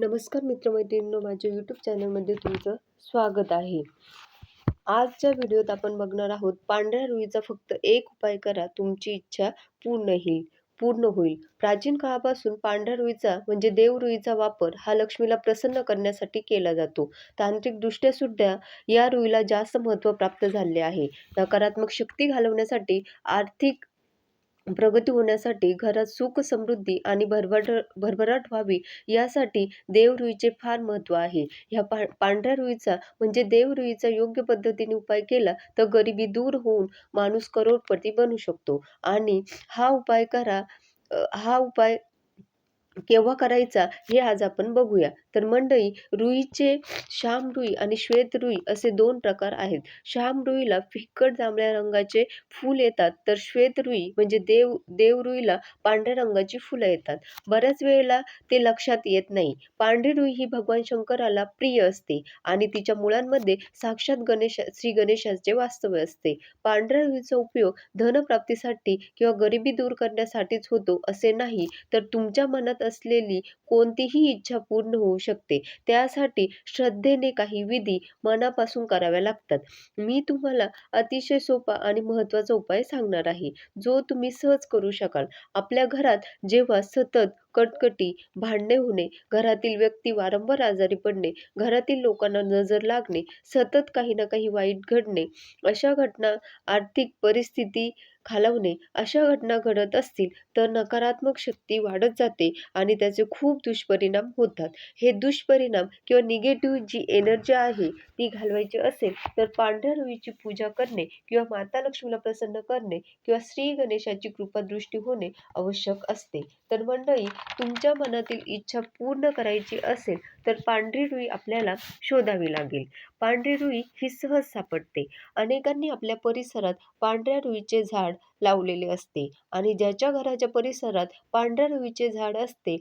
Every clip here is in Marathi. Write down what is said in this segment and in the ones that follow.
नमस्कार मित्रमैत्रिणींनो माझ्या यूट्यूब चॅनलमध्ये तुमचं स्वागत आहे. आजच्या व्हिडिओत आपण बघणार आहोत पांढऱ्या रुईचा फक्त एक उपाय करा तुमची इच्छा पूर्ण होईल. पूर्ण होईल. प्राचीन काळापासून पांढऱ्या रुईचा म्हणजे देवरुईचा वापर हा लक्ष्मीला प्रसन्न करण्यासाठी केला जातो. तांत्रिकदृष्ट्या सुद्धा या रुईला जास्त महत्त्व प्राप्त झाले आहे. नकारात्मक शक्ती घालवण्यासाठी आर्थिक प्रगती होण्यासाठी घरात सुख समृद्धी आणि भरभर भरभराट व्हावी यासाठी देवरुईचे फार महत्त्व आहे. ह्या पा पांढऱ्या रुईचा म्हणजे देवरुईचा योग्य पद्धतीने उपाय केला तर गरिबी दूर होऊन माणूस करोडपती बनू शकतो. आणि हा उपाय करा हा उपाय केव्हा करायचा हे आज आपण बघूया. तर मंडळी रुईचे श्याम रुई आणि श्वेत रुई असे दोन प्रकार आहेत. श्याम रुईला फिक्कट जांभळ्या रंगाचे फूल येतात तर श्वेत रुई म्हणजे देव देवरुईला पांढऱ्या रंगाची फुलं येतात. बऱ्याच वेळेला ते लक्षात येत नाही. पांढरी रुई ही भगवान शंकराला प्रिय असते आणि तिच्या मुळांमध्ये साक्षात गणेश श्री गणेशाचे वास्तव्य असते. पांढऱ्या रुईचा उपयोग धनप्राप्तीसाठी किंवा गरिबी दूर करण्यासाठीच होतो असे नाही तर तुमच्या मनात असलेली कोणतीही इच्छा पूर्ण होऊ शकते. त्यासाठी श्रद्धेने काही विधी मनापासून कराव्या लागतात. मी तुम्हाला अतिशय सोपा आणि महत्त्वाचा उपाय सांगणार आहे. जो तुम्ही सहज करू शकाल. आपल्या घरात जेव्हा सतत कटकटी भांडणे होणे घरातील व्यक्ती वारंवार आजारी पडणे घरातील लोकांना नजर लागणे सतत काही ना काही वाईट घडणे अशा घटना आर्थिक परिस्थिती खालवणे अशा घटना घडत असतील तर नकारात्मक शक्ती वाढत जाते आणि त्याचे खूप दुष्परिणाम होतात. हे दुष्परिणाम किंवा निगेटिव्ह जी एनर्जी आहे ती घालवायची असेल तर पांढऱ्या रुईची पूजा करणे किंवा माता लक्ष्मीला प्रसन्न करणे किंवा श्री गणेशाची कृपादृष्टी होणे आवश्यक असते. तर मंडळी तुमच्या मनातील इच्छा पूर्ण करायची असेल तर पांढरी रुई आपल्याला शोधावी लागेल. पांढरी रुई ही सहज सापडते. अनेकांनी आपल्या परिसरात पांढऱ्या रुईचे झाड लावलेले असते आणि ज्याच्या घराच्या परिसरात पांढऱ्या रुईचे झाड असते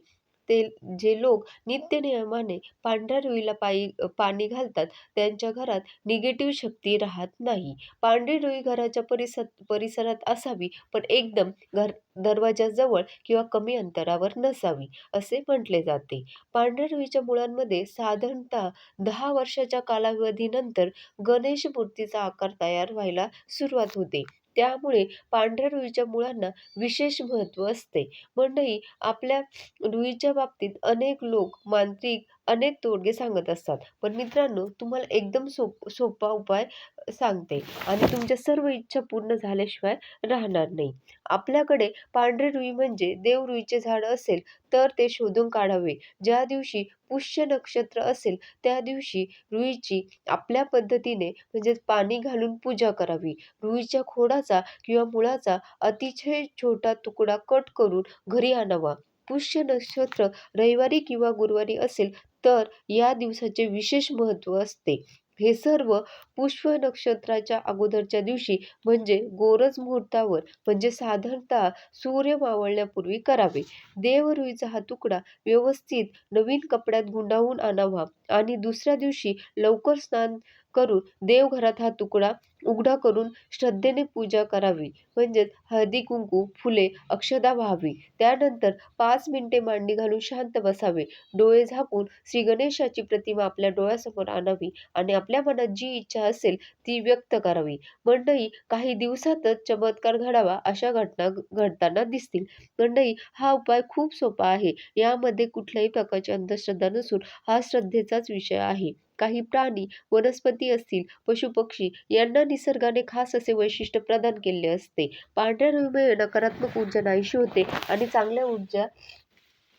ते जे लोक नित्यनियमाने पांढऱ्या रुईला पायी पाणी घालतात त्यांच्या घरात निगेटिव्ह शक्ती राहत नाही. पांढरी रुई घराच्या परिसर परिसरात असावी पण एकदम घर दरवाजाजवळ किंवा कमी अंतरावर नसावी असे म्हटले जाते. पांढऱ्या रुईच्या मुळांमध्ये साधारणतः दहा वर्षाच्या कालावधीनंतर गणेश मूर्तीचा आकार तयार व्हायला सुरुवात होते. त्यामुळे पांढऱ्या रुईच्या मुळांना विशेष महत्त्व असते. मंडई आपल्या रुईच्या बाबतीत अनेक लोक मांत्रिक अनेक तोडगे सांगत असतात. पण मित्रांनो तुम्हाला एकदम सोप सोपा उपाय सांगते. आणि तुमच्या सर्व इच्छा पूर्ण झाल्याशिवाय राहणार नाही. आपल्याकडे पांढरे रुई म्हणजे देवरुईचे झाड असेल तर ते शोधून काढावे. ज्या दिवशी पुष्य नक्षत्र असेल त्या दिवशी रुईची आपल्या पद्धतीने म्हणजेच पाणी घालून पूजा करावी. रुईच्या खोडाचा किंवा मुळाचा अतिशय छोटा तुकडा कट करून घरी आणावा. पुष्य नक्षत्र रविवारी किंवा गुरुवारी असेल तर या दिवसाचे विशेष महत्त्व असते. हे सर्व पुष्प नक्षत्राच्या अगोदरच्या दिवशी म्हणजे गोरज मुहूर्तावर म्हणजे साधारणतः सूर्य मावळण्यापूर्वी करावे. देवरुईचा हा तुकडा व्यवस्थित नवीन कपड्यात गुंडाळून आणावा आणि दुसऱ्या दिवशी लवकर स्नान करून देवघरात हा तुकडा उघडा करून श्रद्धेने पूजा करावी. म्हणजेच हळदी कुंकू फुले अक्षदा व्हावी. त्यानंतर पाच मिनिटे मांडी घालून शांत बसावे. डोळे झाकून श्री गणेशाची प्रतिमा आपल्या डोळ्यासमोर आणावी आणि आपल्या मनात जी इच्छा असेल ती व्यक्त करावी. मंडई काही दिवसातच चमत्कार घडावा अशा घटना घडताना दिसतील. मंडई हा उपाय खूप सोपा आहे. यामध्ये कुठल्याही प्रकारची अंधश्रद्धा नसून हा श्रद्धेचाच विषय आहे. काही प्राणी वनस्पती असतील पशुपक्षी यांना निसर्गाने खास असे वैशिष्ट्य प्रदान केले असते. पांढऱ्या रुईमुळे नकारात्मक ऊर्जा नाहीशी होते आणि चांगल्या ऊर्जा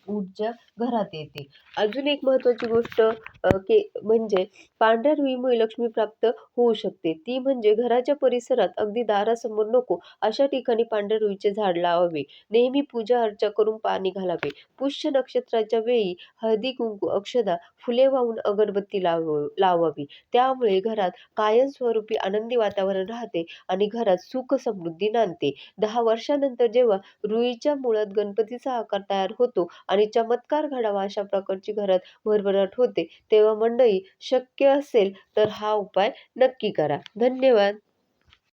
ऊर्जा घरात येते. अजून एक महत्त्वाची गोष्ट के म्हणजे पांढऱ्या रुईमुळे लक्ष्मी प्राप्त होऊ शकते. ती म्हणजे घराच्या परिसरात अगदी दारासमोर नको अशा ठिकाणी पांढऱ्या रुईचे झाड लावावे. नेहमी पूजा अर्चा करून पाणी घालावे. पुष्य नक्षत्राच्या वेळी हळदी कुंकू अक्षदा फुले वाहून अगरबत्ती लाव लावावी. त्यामुळे घरात कायमस्वरूपी आनंदी वातावरण राहते आणि घरात सुख समृद्धी नांदते. दहा वर्षानंतर जेव्हा रुईच्या मुळात गणपतीचा आकार तयार होतो आणि चमत्कार घडावा अशा प्रकारची घरात भरभराट होते. तेव्हा मंडळी शक्य असेल तर हा उपाय नक्की करा. धन्यवाद.